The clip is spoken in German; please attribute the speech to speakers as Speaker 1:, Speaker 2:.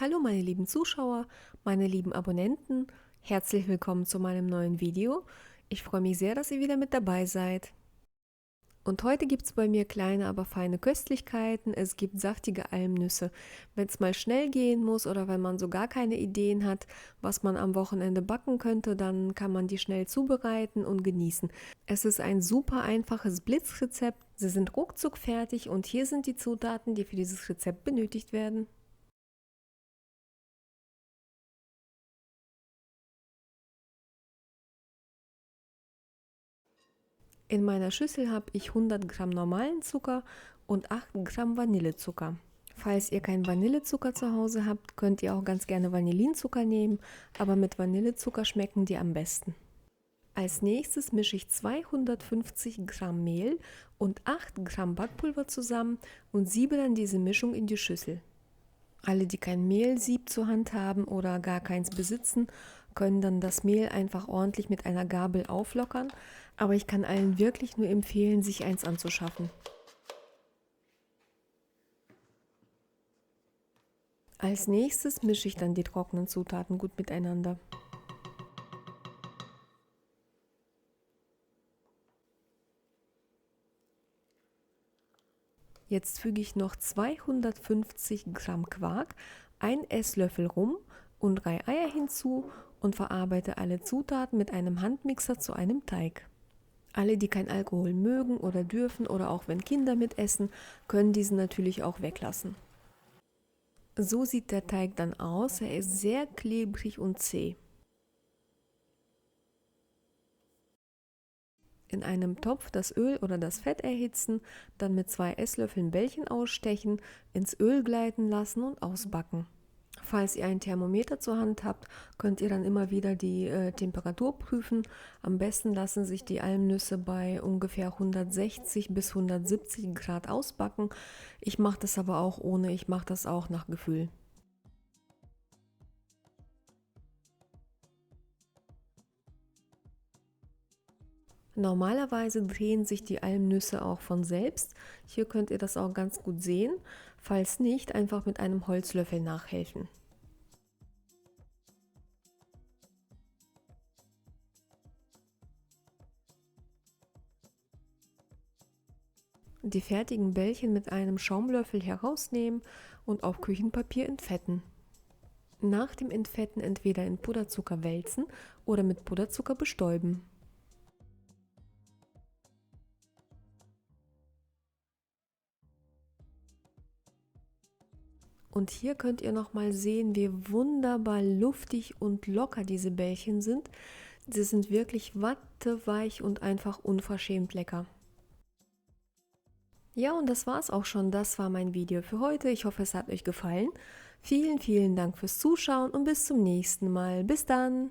Speaker 1: Hallo meine lieben Zuschauer, meine lieben Abonnenten, herzlich willkommen zu meinem neuen Video. Ich freue mich sehr, dass ihr wieder mit dabei seid. Und heute gibt es bei mir kleine, aber feine Köstlichkeiten. Es gibt saftige Almnüsse. Wenn es mal schnell gehen muss oder wenn man so gar keine Ideen hat, was man am Wochenende backen könnte, dann kann man die schnell zubereiten und genießen. Es ist ein super einfaches Blitzrezept. Sie sind ruckzuck fertig und hier sind die Zutaten, die für dieses Rezept benötigt werden. In meiner Schüssel habe ich 100 Gramm normalen Zucker und 8 Gramm Vanillezucker. Falls ihr keinen Vanillezucker zu Hause habt, könnt ihr auch ganz gerne Vanillinzucker nehmen, aber mit Vanillezucker schmecken die am besten. Als nächstes mische ich 250 Gramm Mehl und 8 Gramm Backpulver zusammen und siebe dann diese Mischung in die Schüssel. Alle, die kein Mehlsieb zur Hand haben oder gar keins besitzen, können dann das Mehl einfach ordentlich mit einer Gabel auflockern, aber ich kann allen wirklich nur empfehlen, sich eins anzuschaffen. Als nächstes mische ich dann die trockenen Zutaten gut miteinander. Jetzt füge ich noch 250 Gramm Quark, ein Esslöffel Rum und drei Eier hinzu und verarbeite alle Zutaten mit einem Handmixer zu einem Teig. Alle, die kein Alkohol mögen oder dürfen oder auch wenn Kinder mitessen, können diesen natürlich auch weglassen. So sieht der Teig dann aus. Er ist sehr klebrig und zäh. In einem Topf das Öl oder das Fett erhitzen, dann mit zwei Esslöffeln Bällchen ausstechen, ins Öl gleiten lassen und ausbacken. Falls ihr ein Thermometer zur Hand habt, könnt ihr dann immer wieder die äh, Temperatur prüfen. Am besten lassen sich die Almnüsse bei ungefähr 160 bis 170 Grad ausbacken. Ich mache das aber auch ohne, ich mache das auch nach Gefühl. Normalerweise drehen sich die Almnüsse auch von selbst. Hier könnt ihr das auch ganz gut sehen. Falls nicht, einfach mit einem Holzlöffel nachhelfen. Die fertigen Bällchen mit einem Schaumlöffel herausnehmen und auf Küchenpapier entfetten. Nach dem Entfetten entweder in Puderzucker wälzen oder mit Puderzucker bestäuben. Und hier könnt ihr noch mal sehen, wie wunderbar luftig und locker diese Bällchen sind. Sie sind wirklich watteweich und einfach unverschämt lecker. Ja, und das war's auch schon. Das war mein Video für heute. Ich hoffe, es hat euch gefallen. Vielen, vielen Dank fürs Zuschauen und bis zum nächsten Mal. Bis dann!